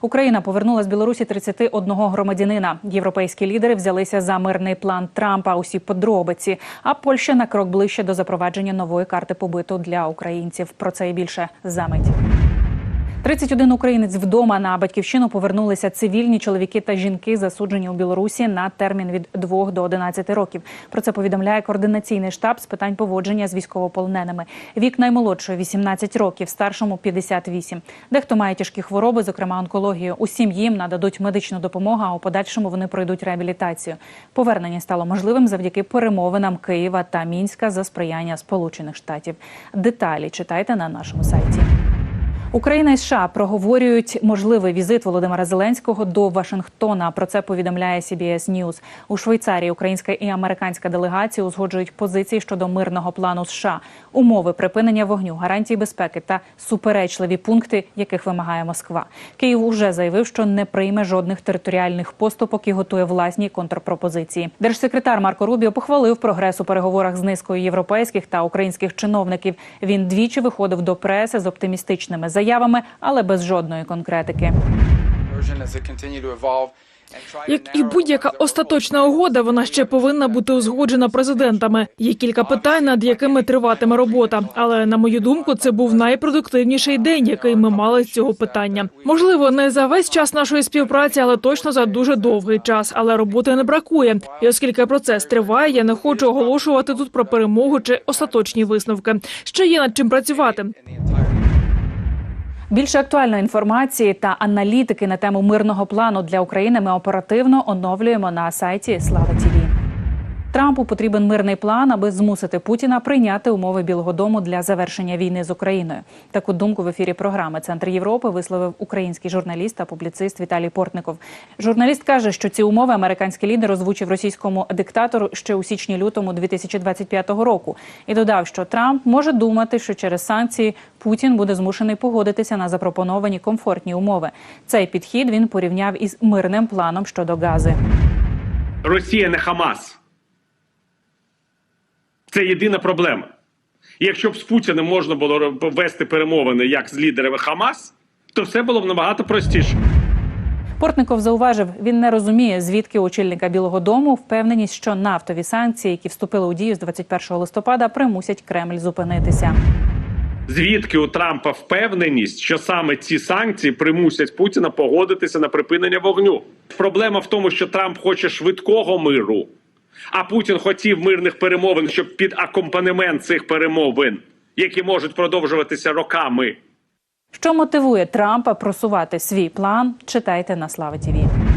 Україна повернула з Білорусі 31 громадянина. Європейські лідери взялися за мирний план Трампа. Усі подробиці. А Польща на крок ближче до запровадження нової карти побиту для українців. Про це і більше за мить. 31 українець вдома на батьківщину повернулися цивільні чоловіки та жінки, засуджені у Білорусі на термін від 2 до 11 років. Про це повідомляє координаційний штаб з питань поводження з військовополоненими. Вік наймолодшого 18 років, старшому 58. Дехто має тяжкі хвороби, зокрема онкологію. Усім їм нададуть медичну допомогу, а у подальшому вони пройдуть реабілітацію. Повернення стало можливим завдяки перемовинам Києва та Мінська за сприяння Сполучених Штатів. Деталі читайте на нашому сайті. Україна і США проговорюють можливий візит Володимира Зеленського до Вашингтона. Про це повідомляє CBS News. У Швейцарії українська і американська делегації узгоджують позиції щодо мирного плану США, умови припинення вогню, гарантії безпеки та суперечливі пункти, яких вимагає Москва. Київ уже заявив, що не прийме жодних територіальних поступок і готує власні контрпропозиції. Держсекретар Марко Рубіо похвалив прогрес у переговорах з низкою європейських та українських чиновників. Він двічі виходив до преси з оптимістичними заявами, але без жодної конкретики. Як і будь-яка остаточна угода, вона ще повинна бути узгоджена президентами. Є кілька питань, над якими триватиме робота. Але на мою думку, це був найпродуктивніший день, який ми мали з цього питання. Можливо, не за весь час нашої співпраці, але точно за дуже довгий час. Але роботи не бракує. І оскільки процес триває, я не хочу оголошувати тут про перемогу чи остаточні висновки. Ще є над чим працювати. Більше актуальної інформації та аналітики на тему мирного плану для України ми оперативно оновлюємо на сайті Слава Тіві. Трампу потрібен мирний план, аби змусити Путіна прийняти умови Білого Дому для завершення війни з Україною. Таку думку в ефірі програми Центр Європи висловив український журналіст та публіцист Віталій Портников. Журналіст каже, що ці умови американський лідер озвучив російському диктатору ще у січні-лютому 2025 року, і додав, що Трамп може думати, що через санкції Путін буде змушений погодитися на запропоновані комфортні умови. Цей підхід він порівняв із мирним планом щодо Гази. Росія не Хамас. Це єдина проблема. І якщо б з Путіним можна було вести перемовини як з лідерами Хамас, то все було б набагато простіше. Портников зауважив, він не розуміє, звідки очільника Білого Дому впевненість, що нафтові санкції, які вступили у дію з 21 листопада, примусять Кремль зупинитися. Звідки у Трампа впевненість, що саме ці санкції примусять Путіна погодитися на припинення вогню? Проблема в тому, що Трамп хоче швидкого миру, а Путін хотів мирних перемовин, щоб під акомпанемент цих перемовин, які можуть продовжуватися роками. Що мотивує Трампа просувати свій план? Читайте на Слава ТІВІ.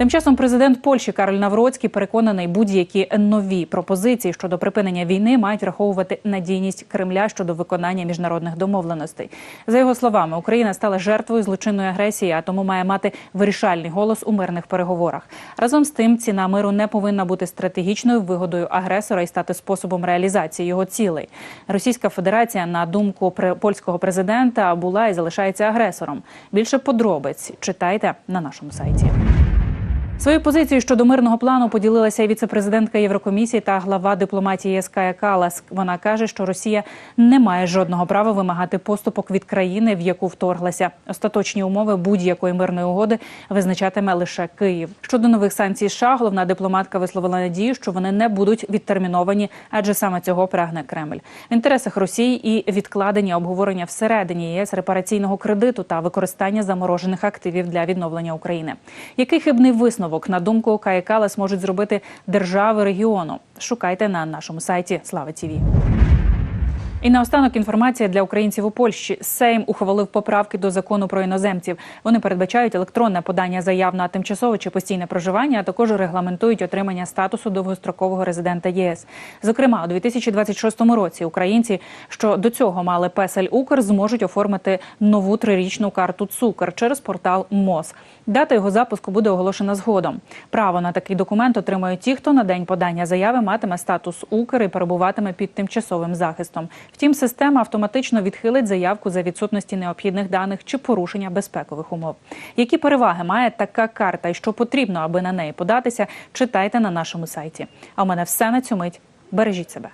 Тим часом президент Польщі Кароль Навроцький переконаний, будь-які нові пропозиції щодо припинення війни мають враховувати надійність Кремля щодо виконання міжнародних домовленостей. За його словами, Україна стала жертвою злочинної агресії, а тому має мати вирішальний голос у мирних переговорах. Разом з тим, ціна миру не повинна бути стратегічною вигодою агресора і стати способом реалізації його цілей. Російська Федерація, на думку польського президента, була і залишається агресором. Більше подробиць читайте на нашому сайті. Свою позицію щодо мирного плану поділилася і віцепрезидентка Єврокомісії та глава дипломатії ЄС Калас. Вона каже, що Росія не має жодного права вимагати поступок від країни, в яку вторглася. Остаточні умови будь-якої мирної угоди визначатиме лише Київ. Щодо нових санкцій, США, головна дипломатка висловила надію, що вони не будуть відтерміновані, адже саме цього прагне Кремль. В інтересах Росії і відкладення обговорення всередині ЄС репараційного кредиту та використання заморожених активів для відновлення України. Який хибний висновок? На думку Каї Калас можуть зробити держави регіону. Шукайте на нашому сайті Слава Тіві. І наостанок інформація для українців у Польщі. Сейм ухвалив поправки до закону про іноземців. Вони передбачають електронне подання заяв на тимчасове чи постійне проживання, а також регламентують отримання статусу довгострокового резидента ЄС. Зокрема, у 2026 році українці, що до цього мали песель Укр, зможуть оформити нову трирічну карту Цукр через портал МОЗ. Дата його запуску буде оголошена згодом. Право на такий документ отримають ті, хто на день подання заяви матиме статус Укр і перебуватиме під тимчасовим захистом. Втім, система автоматично відхилить заявку за відсутності необхідних даних чи порушення безпекових умов. Які переваги має така карта і що потрібно, аби на неї податися, читайте на нашому сайті. А у мене все на цю мить. Бережіть себе.